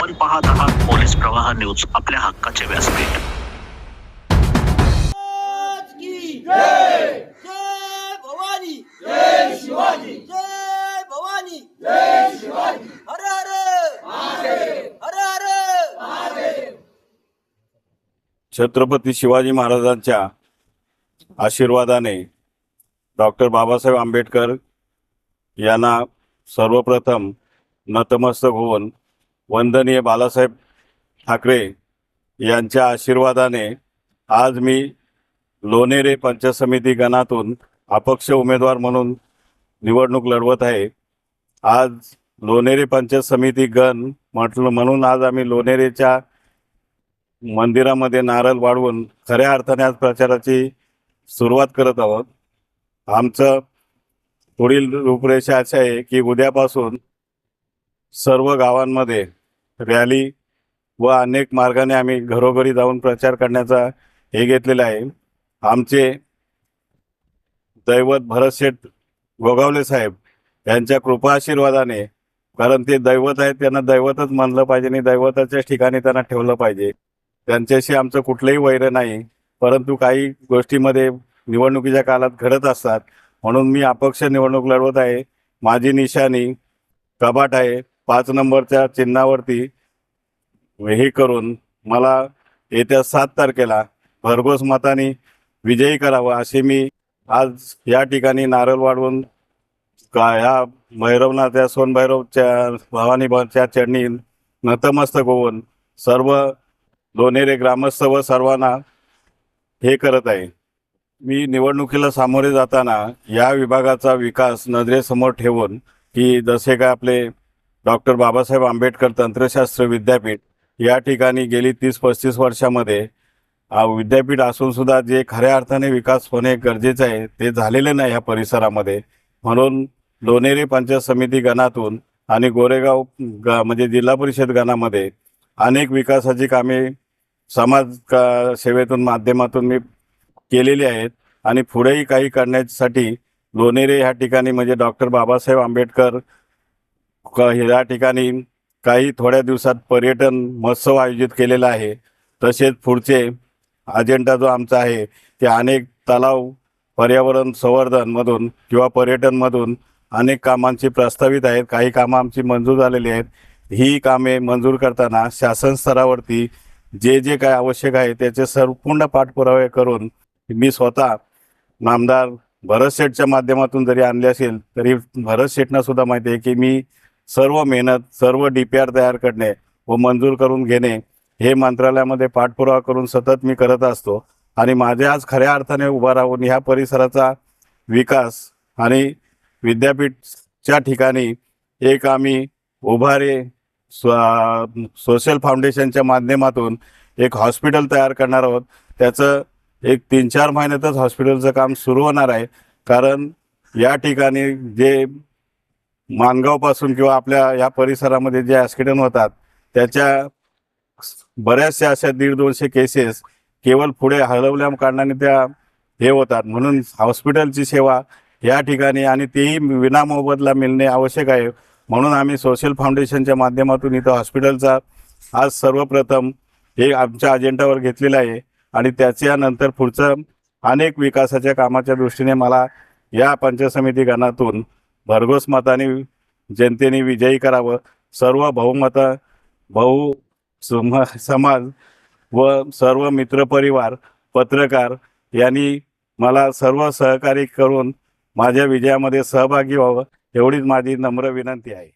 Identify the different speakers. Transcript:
Speaker 1: आपण पाहत आहात पोलीस प्रवाह न्यूज आपल्या हक्काचे व्यासपीठ.
Speaker 2: महाराज की जय! जय भवानी! जय शिवाजी! जय भवानी! जय शिवाजी! हर हर! महादेव! हर हर! महादेव!
Speaker 3: छत्रपती शिवाजी महाराजांच्या आशीर्वादाने डॉक्टर बाबासाहेब आंबेडकर यांना सर्वप्रथम नतमस्तक होऊन वंदनीय बालासाहेब ठाकरे यांच्या आशीर्वादाने आज मी लोणेरे पंचायत समिती गणातून अपक्ष उमेदवार म्हणून निवडणूक लढवत आहे. आज लोणेरे पंचायत समिती गण म्हटलं म्हणून आज आम्ही लोणेरेच्या मंदिरामध्ये नारळ वाढवून खऱ्या अर्थाने आज प्रचाराची सुरुवात करत आहोत. आमचं पुढील रूपरेषा अशी आहे की उद्यापासून सर्व गावांमध्ये रॅली व अनेक मार्गाने आम्ही घरोघरी जाऊन प्रचार करण्याचा हे घेतलेला आहे. आमचे दैवत भरतशेठ गोगावले साहेब यांच्या कृपा आशीर्वादाने कारण ते दैवत आहेत त्यांना दैवतच मानलं पाहिजे आणि दैवताच्याच ठिकाणी त्यांना ठेवलं पाहिजे. त्यांच्याशी आमचं कुठलंही वैर नाही परंतु काही गोष्टीमध्ये निवडणुकीच्या काळात घडत असतात. म्हणून मी अपक्ष निवडणूक लढवत आहे. माझी निशाणी कबाट आहे. पाच नंबरच्या चिन्हावरती हे करून मला येत्या सात तारखेला भरघोस मताने विजयी करावं असे मी आज या ठिकाणी नारळ वाढवून का ह्या भैरवनाथ या सोनभैरवच्या भवानीच्या चरणी नतमस्तक होऊन सर्व लोणेरे ग्रामस्थ व सर्वांना हे करत आहे. मी निवडणुकीला सामोरे जाताना या विभागाचा विकास नजरेसमोर ठेवून की जसे काय आपले डॉक्टर बाबासाहेब आंबेडकर तंत्रशास्त्र विद्यापीठ या ठिकाणी गेली तीस पस्तीस वर्षामध्ये विद्यापीठ असून सुद्धा जे खऱ्या अर्थाने विकास होणे गरजेचं आहे ते झालेले नाही ह्या परिसरामध्ये. म्हणून लोणेरे पंचायत समिती गणातून आणि गोरेगाव ग म्हणजे जिल्हा परिषद गणामध्ये अनेक विकासाची कामे समाज का सेवेतून माध्यमातून मी केलेली आहेत. आणि पुढेही काही करण्यासाठी लोणेरे ह्या ठिकाणी म्हणजे डॉक्टर बाबासाहेब आंबेडकर क- या ठिकाणी काही थोड्या दिवसात पर्यटन महोत्सव आयोजित केलेला आहे. तसेच पुढचे अजेंडा जो आमचा आहे ते अनेक तलाव पर्यावरण संवर्धनमधून किंवा पर्यटनमधून अनेक कामांची प्रस्तावित आहेत. काही कामं आमची मंजूर झालेली आहेत. ही कामे मंजूर करताना शासन स्तरावरती जे जे काय आवश्यक आहे त्याचे संपूर्ण पाठपुरावे करून मी स्वतः नामदार भरत शेठच्या माध्यमातून जरी आणले असेल तरी भरत शेठना सुद्धा माहिती आहे की मी सर्व मेहनत सर्व डी पी आर तयार करणे व मंजूर करून घेणे हे मंत्रालयामध्ये पाठपुरावा करून सतत मी करत असतो. आणि माझे आज खऱ्या अर्थाने उभा राहून ह्या परिसराचा विकास आणि विद्यापीठच्या ठिकाणी एक आम्ही उभारे स्व- सोशल फाउंडेशनच्या माध्यमातून एक हॉस्पिटल तयार करणार आहोत. त्याचं एक तीन चार महिन्यातच हॉस्पिटलचं काम सुरू होणार आहे. कारण या ठिकाणी जे मानगावपासून किंवा आपल्या या परिसरामध्ये जे ॲक्सिडेंट होतात त्याच्या बऱ्याचशा अशा दीड दोनशे केसेस केवळ पुढे हलवल्या कारणाने त्या हे होतात. म्हणून हॉस्पिटलची सेवा या ठिकाणी आणि तेही विनामोबदला मिळणे आवश्यक आहे. म्हणून आम्ही सोशल फाउंडेशनच्या माध्यमातून इथं हॉस्पिटलचा आज सर्वप्रथम हे आमच्या अजेंडावर घेतलेलं आहे आणि त्याच्यानंतर पुढचं अनेक विकासाच्या कामाच्या दृष्टीने मला या पंचायत समिती गणातून भरघोस मताने जनतेने विजयी करावं. सर्व बहुमत बहु समाज व सर्व मित्रपरिवार पत्रकार यांनी मला सर्व सहकार्य करून माझ्या विजयामध्ये सहभागी व्हावं एवढीच माझी नम्र विनंती आहे.